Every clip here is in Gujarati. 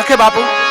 લખે બાપુ.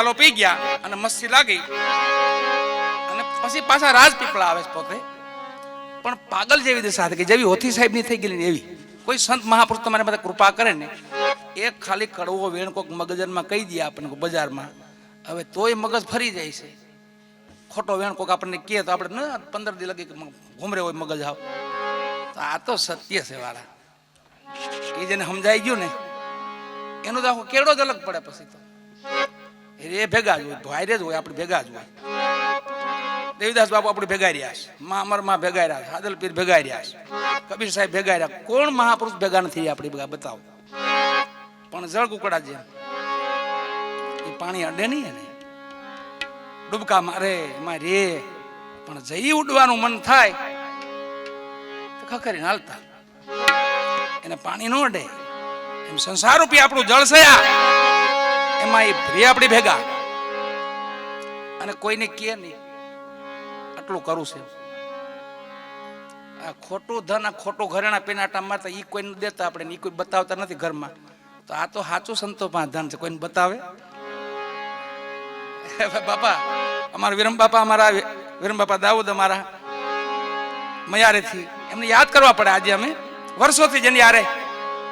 પ્યાલો પી ગયા અને મસ્તી લાગી. અને પછી પાછા રાજપીપળા આવે છે પોતે. પણ પાગલ જેવી હતી કે જેવી હોથી સાહેબની થઈ ગયેલી એવી. કોઈ સંત મહાપુરુષ તમારે બધા કૃપા કરે ને, એક ખાલી કડવો વેણ કોક મગજમાં કહી દે આપણને બજારમાં. હવે તોય મગજ ફરી જાય છે. ખોટો વેણ કોક આપણને કહે તો આપણે ન, પંદર દી લગી ઘૂમરે હોય મગજ આવ તો આ તો સત્ય છે વાળા. એ જેને સમજાઈ ગયું ને, એનો તો આખો કેળો જ અલગ પડે પછી તો. એ ભેગા જ હોય, ભાઈરે જ હોય, આપણે ભેગા જ હોય. દેવીદાસ બાપુ આપણે ભેગા રહ્યા છે, મા અમરમાં ભેગા રહ્યા છે પીર ભેગા રહ્યા છે, કબીર સાહેબ ભેગા રહ્યા કોણ મહાપુરુષ ભેગા નથી આપણી ભેગા, બતાવો. પણ જળ કુકડા જેમ. એ પાણી અડે નહીં એને. ડૂબકા મારે, એમાં રે. પણ જઈ ઉડવાનું મન થાય, તો ખખરી હાલતા. એને પાણી ન અડે. એમ સંસાર રૂપી આપણું જળ છે આ. એમાં એ ભરી આપણી ભેગા. અને કોઈને કહે નહીં. આટલું કરું છે. આ ખોટું ધન, આ ખોટું ઘરેણા પેનાટા મારતા એ કોઈને દેતા આપણે એ કોઈ બતાવતા નથી ઘરમાં. તો આ તો સાચું સંતો પાસે ધન છે. કોઈને બતાવે? બાપા, અમારા વિરમ બાપા, અમારા વિરમ બાપા દાઉદ અમારા મયારેથી. એમને યાદ કરવા પડે આજે અમે. વર્ષોથી જેની યારે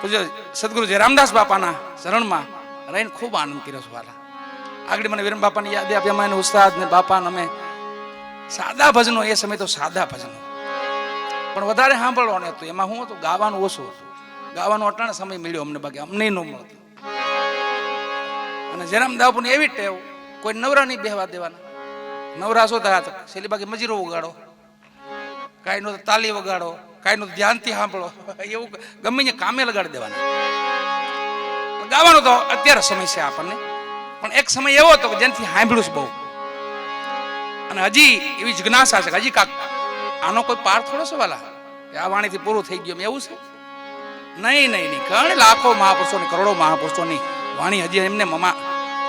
પૂજ્ય સદગુરુજી રામદાસ બાપાના શરણમાં. રહીને ખૂબ આનંદ કર્યો છે વાલા. આગળ મને વિરમ બાપાની યાદ આપી એને ઉસ્તાદ ને બાપા અમે સાદા ભજનો, એ સમય તો સાદા ભજનો. પણ વધારે સાંભળવાનું હતું એમાં શું હતું? ગાવાનું ઓછું હતું. ગાવાનો અટાણે સમય મળ્યો અમને બાકી અમને ન મળતો. અને જરામ દાપુની એવી ટેવ, કોઈ નવરા નહીં બેહવા દેવાના. નવરા શું થયા છેલ્લી બાકી મજીરો ઉગાડો. કાંઈ નો તાલી વગાડો. કાંઈ નું ધ્યાનથી સાંભળો. એવું ગમે કામે લગાડી દેવાના. ગાવાનો તો અત્યારે સમય છે આપણને. પણ એક સમય એવો હતો જેનાથી સાંભળ્યું છે બહુ. અને હજી એવી જિજ્ઞાસા છે હજી કાક આનો કોઈ પાર થોડો છે વાલા? આ વાણીથી પૂરું થઈ ગયું એવું છે? નહીં નહીં નહીં. ઘણી લાખો મહાપુરુષોની કરોડો મહાપુરુષોની વાણી હજી એમને મમા,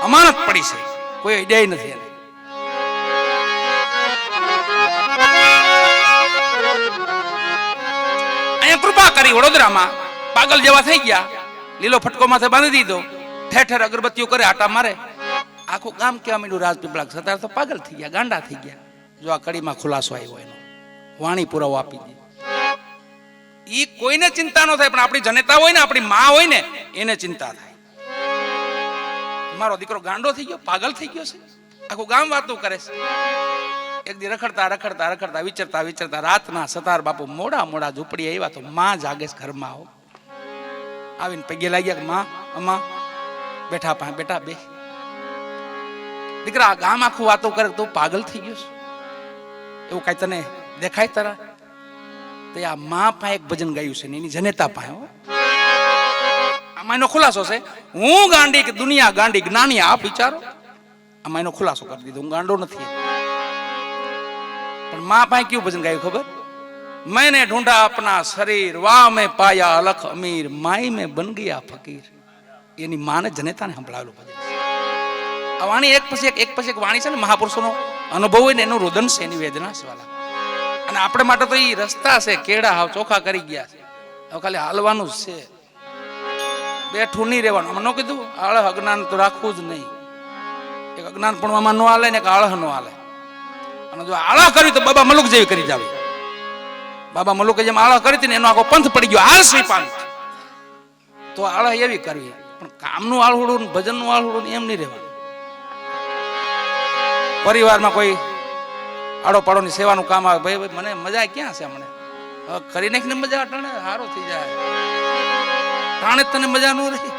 અમાનત પડી છે. કોઈ આઈડિયા નથી એને. અહીંયા કૃપા કરી વડોદરામાં પાગલ જેવા થઈ ગયા. લીલો ફટકો માથે બાંધી દીધો. ઠેર ઠેર અગરબત્તીઓ કરે, આટા મારે. આખું ગામ કેવા માંડ્યું રાજપીપળા સતાર તો પાગલ થઈ ગયા, ગાંડા થઈ ગયા. જો આ કડીમાં ખુલાસો આવ્યો એનો. વાણી પુરાવો આપી દીધો એ કોઈને ચિંતા ન થાય, પણ આપણી જનતા હોય ને, આપણી મા હોય ને, એને ચિંતા થાય. મારો દીકરો ગાંડો થઈ ગયો, પાગલ થઈ ગયો છે. આખું ગામ વાતો કરે છે. એક દી રખડતા રખડતા રખડતા, વિચરતા વિચરતા રાતના સતાર બાપુ મોડા મોડા ઝૂંપડી આવ્યા તો માં જાગે ઘરમાં આવો આવીને પગે લાગ્યા માં અમા બેઠા પા, બેટા, બે. દીકરા, ગામ આખું વાતો કરે તો પાગલ થઈ ગયો એવું કાંઈ તને દેખાય તારા? તે આ મા પાસે એક ભજન ગાયું છે ને એની જનેતા પાસે. આમાં એનો ખુલાસો છે. હું ગાંડી કે દુનિયા ગાંડી જ્ઞાની આપ વિચારો. આમાં એનો ખુલાસો કરી દીધો. હું ગાંડો નથી. પણ મા પાસે કયું ભજન ગાયું ખબર? मैंने ढूंढा अपना शरीर वाह में पाया અલખ અમીર માઈ में બન ગયા ફકીર એની માને જનેતાને સંભળાવેલું ભજન છે. આ વાણી એક પછી એક એક પછી એક વાણી છે ને મહાપુરુષોનો અનુભવ હોય ને એનું રુદન છે એની વેદના છે વાલા અને આપણે માટે તો એ રસ્તા છે કેળા હાવ ચોખા કરી ગયા છે હવે ખાલી હાલવાનું જ છે બેઠું નહીં રહેવાનું આમાં ન કીધું આળહ અજ્ઞાન તો રાખવું જ નહીં એક અજ્ઞાન પણ આમાં ન હાલે ને એક આળહ ન હાલે અને જો આળહ કરી તો બાબા મલુક જેવી કરી જાવી બાબા મલુકે જેમ આળહ કરી હતી ને એનો આખો પંથ પડી ગયો. આળસી પાંથ તો આળસ એવી કરવી. પણ કામનું આળહુડું ભજનનું આળહુડું એમ નહીં રહેવાનું. પરિવારમાં કોઈ આડો પાડોની સેવાનું કામ આવે. ભાઈ ભાઈ, મને મજા ક્યાં છે મને કરી નાખીને મજા અટાણે સારો થઈ જાય. ટાણે તને મજા ન રહી.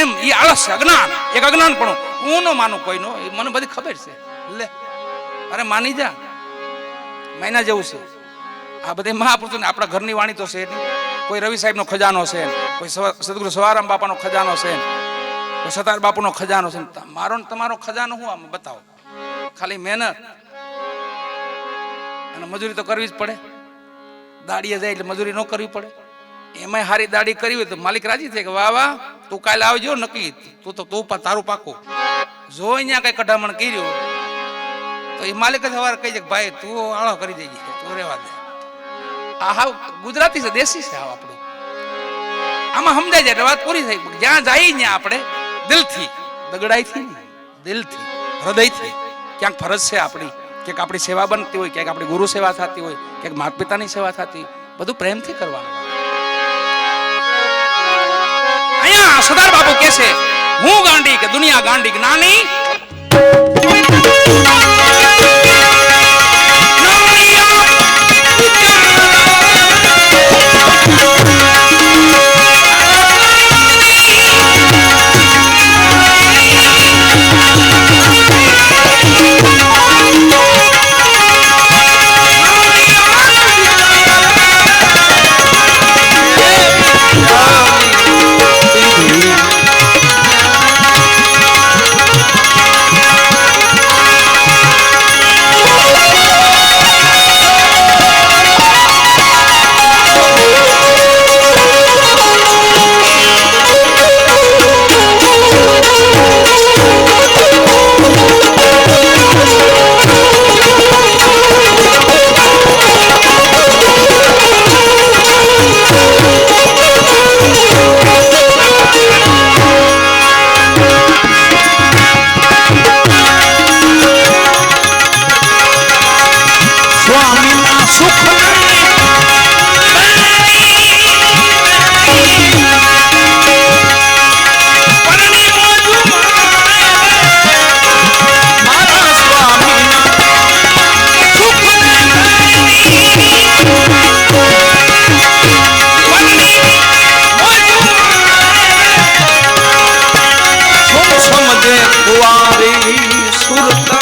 એમ એ આળસ અજ્ઞાન. એક અજ્ઞાન પણ હું ન માનું કોઈનો મને બધી ખબર છે. લે, અરે માની જા. મહિના જેવું છે. આ બધા મહાપુરુષો ને આપણા ઘરની વાણી તો છે કોઈ રવિ સાહેબનો ખજાનો છે કોઈ સદગુરુ સવારામ બાપાનો ખજાનો છે કોઈ સતાર બાપુનો ખજાનો છે મારો ને તમારો ખજાનો હું આમ બતાવો? ખાલી મહેનત. અને મજૂરી તો કરવી જ પડે. દાડીએ જાય એટલે મજૂરી ન કરવી પડે. એમાંય હારી દાડી કરી હોય તો માલિક રાજી થાય કે વાહ વાહ, તું કાલે આવજો નક્કી. તું તો, તું તારું પાકું. જો અહીંયા કઈ કઢામણ કર્યું, તો એ માલિક જ સવારે કહી દે કે ભાઈ, તું આળો કરી દેજે. તું રેવા દે. હાવ ગુજરાતી છે, દેશી છે હાવ આપણું. આમાં સમજાય જાય વાત પૂરી થઈ. જ્યાં જાય ને આપણે દિલથી, દગડાઈથી દિલથી, હૃદયથી. ક્યાંક ફરજ છે આપણી, ક્યાંક આપણી સેવા બનતી હોય, ક્યાંક આપણી ગુરુ સેવા થતી હોય, ક્યાંક માતા પિતાની સેવા થતી બધું પ્રેમથી કરવાનું. અહીંયા સરદાર બાપુ કહે છે, હું ગાંડી કે દુનિયા ગાંડી જ્ઞાની सुआरी सुरत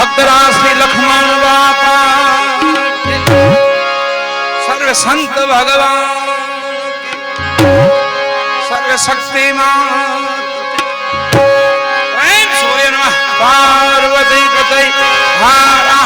બળભદ્રા શ્રી લક્ષ્મણ બાપા સર્વ સંત ભગવાન સર્વ નમઃ પાર્વતી પતય હારા